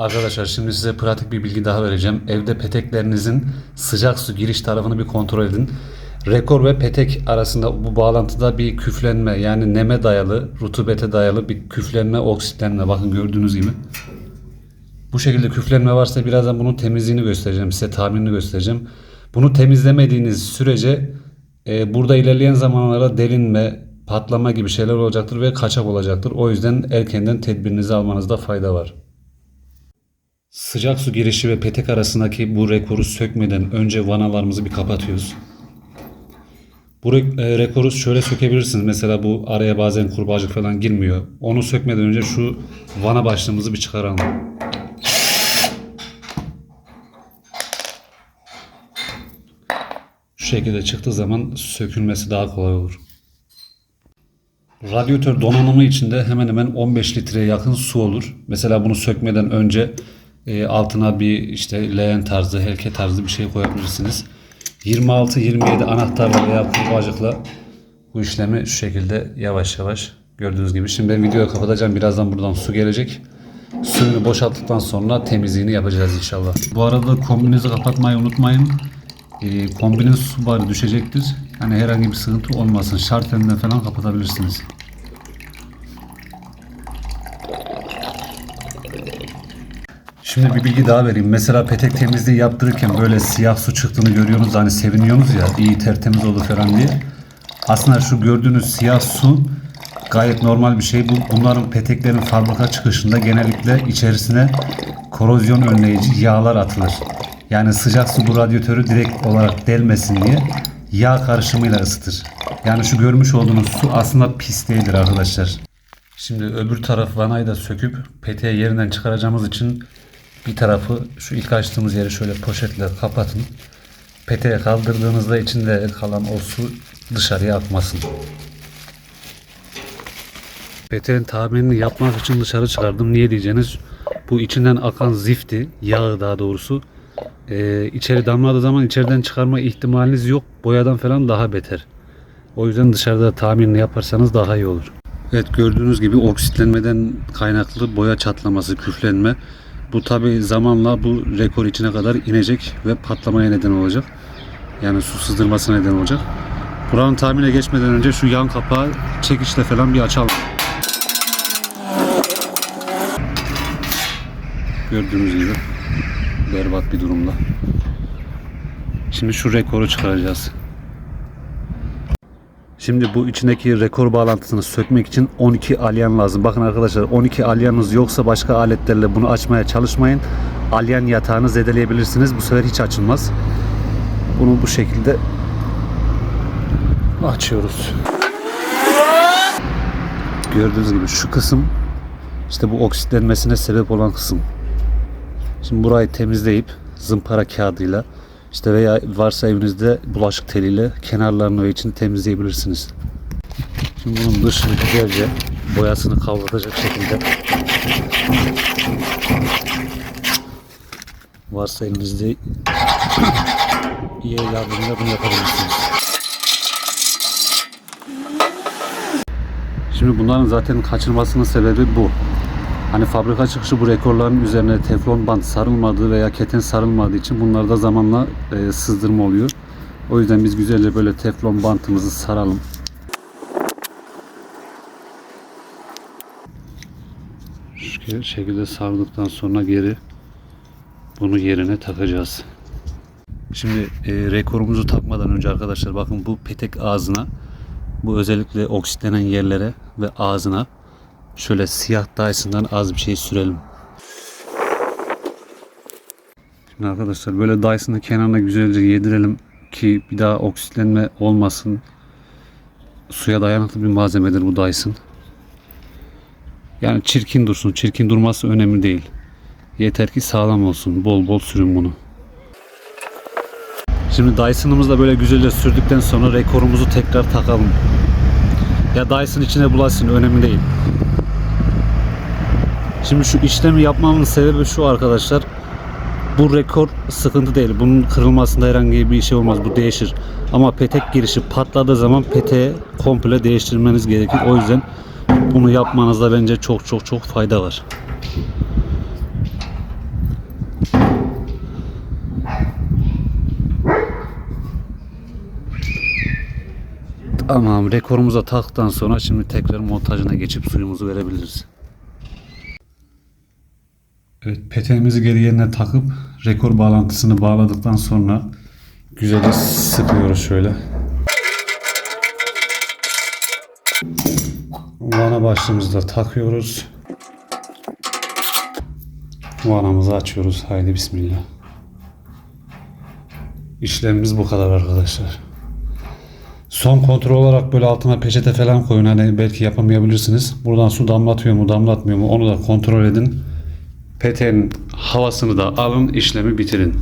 Arkadaşlar şimdi size pratik bir bilgi daha vereceğim. Evde peteklerinizin sıcak su giriş tarafını bir kontrol edin. Rekor ve petek arasında bu bağlantıda bir küflenme yani neme dayalı, rutubete dayalı bir küflenme, oksitlenme. Bakın gördüğünüz gibi. Bu şekilde küflenme varsa birazdan bunun temizliğini göstereceğim. Size tahminini göstereceğim. Bunu temizlemediğiniz sürece e, burada ilerleyen zamanlara delinme, patlama gibi şeyler olacaktır ve kaçak olacaktır. O yüzden erkenden tedbirinizi almanızda fayda var. Sıcak su girişi ve petek arasındaki bu rekoru sökmeden önce vanalarımızı bir kapatıyoruz. Bu e, rekoru şöyle sökebilirsiniz. Mesela bu araya bazen kurbağacık falan girmiyor. Onu sökmeden önce şu vana başlığımızı bir çıkaralım. Şu şekilde çıktığı zaman sökülmesi daha kolay olur. Radyatör donanımı içinde hemen hemen 15 litreye yakın su olur. Mesela bunu sökmeden önce e, altına bir işte leğen tarzı, helke tarzı bir şey koyabilirsiniz. 26-27 anahtarla veya kurbağacıkla bu işlemi şu şekilde yavaş yavaş gördüğünüz gibi. Şimdi ben videoyu kapatacağım. Birazdan buradan su gelecek. Suyunu boşalttıktan sonra temizliğini yapacağız inşallah. Bu arada kombinizi kapatmayı unutmayın. E, kombinin su barı düşecektir. Yani herhangi bir sıkıntı olmasın. Şartelinden falan kapatabilirsiniz. Şimdi bir bilgi daha vereyim. Mesela petek temizliği yaptırırken böyle siyah su çıktığını görüyorsunuz. Hani seviniyorsunuz ya iyi tertemiz oldu falan diye. Aslında şu gördüğünüz siyah su gayet normal bir şey. Bu, bunların peteklerin fabrika çıkışında genellikle içerisine korozyon önleyici yağlar atılır. Yani sıcak su bu radyatörü direkt olarak delmesin diye yağ karışımıyla ısıtır. Yani şu görmüş olduğunuz su aslında pis değildir arkadaşlar. Şimdi öbür taraf vanayı da söküp peteği yerinden çıkaracağımız için bir tarafı şu ilk açtığımız yeri şöyle poşetle kapatın. Peteğe kaldırdığınızda içinde kalan o su dışarıya akmasın. Peteğin tahminini yapmak için dışarı çıkardım. Niye diyeceğiniz bu içinden akan zifti, yağı daha doğrusu e, içeri damladığı zaman içeriden çıkarma ihtimaliniz yok. Boyadan falan daha beter. O yüzden dışarıda tahminini yaparsanız daha iyi olur. Evet gördüğünüz gibi oksitlenmeden kaynaklı boya çatlaması, küflenme. Bu tabi zamanla bu rekor içine kadar inecek ve patlamaya neden olacak. Yani su sızdırmasına neden olacak. Buranın tahmine geçmeden önce şu yan kapağı çekiçle falan bir açalım. Gördüğünüz gibi berbat bir durumda. Şimdi şu rekoru çıkaracağız. Şimdi bu içindeki rekor bağlantısını sökmek için 12 alyan lazım. Bakın arkadaşlar 12 alyanınız yoksa başka aletlerle bunu açmaya çalışmayın. Alyan yatağını zedeleyebilirsiniz. Bu sefer hiç açılmaz. Bunu bu şekilde açıyoruz. Gördüğünüz gibi şu kısım işte bu oksitlenmesine sebep olan kısım. Şimdi burayı temizleyip zımpara kağıdıyla işte veya varsa evinizde bulaşık teliyle kenarlarını ve içini temizleyebilirsiniz. Şimdi bunun dışını güzelce boyasını kavratacak şekilde varsa elinizde iyi yardımıyla bunu yapabilirsiniz. Şimdi bunların zaten kaçırmasının sebebi bu. Hani fabrika çıkışı bu rekorların üzerine teflon bant sarılmadığı veya keten sarılmadığı için bunlarda zamanla e, sızdırma oluyor. O yüzden biz güzelce böyle teflon bantımızı saralım. Şu şekilde sardıktan sonra geri bunu yerine takacağız. Şimdi e, rekorumuzu takmadan önce arkadaşlar bakın bu petek ağzına bu özellikle oksitlenen yerlere ve ağzına şöyle siyah Dyson'dan az bir şey sürelim. Şimdi arkadaşlar böyle Dyson'ı kenarına güzelce yedirelim ki bir daha oksitlenme olmasın. Suya dayanıklı bir malzemedir bu Dyson. Yani çirkin dursun. Çirkin durması önemli değil. Yeter ki sağlam olsun. Bol bol sürün bunu. Şimdi Dyson'ımızla böyle güzelce sürdükten sonra rekorumuzu tekrar takalım. Ya Dyson içine bulaşsın önemli değil. Şimdi şu işlemi yapmamın sebebi şu arkadaşlar. Bu rekor sıkıntı değil. Bunun kırılmasında herhangi bir şey olmaz. Bu değişir. Ama petek girişi patladığı zaman peteği komple değiştirmeniz gerekir. O yüzden bunu yapmanızda bence çok çok çok fayda var. Tamam rekorumuza taktıktan sonra şimdi tekrar montajına geçip suyumuzu verebiliriz. Evet peteğimizi geri yerine takıp rekor bağlantısını bağladıktan sonra güzelce sıkıyoruz şöyle. Vana başlığımızı da takıyoruz. Vanamızı açıyoruz. Haydi bismillah. İşlemimiz bu kadar arkadaşlar. Son kontrol olarak böyle altına peçete falan koyun. Hani belki yapamayabilirsiniz. Buradan su damlatıyor mu damlatmıyor mu onu da kontrol edin. Peteğin havasını da alın işlemi bitirin.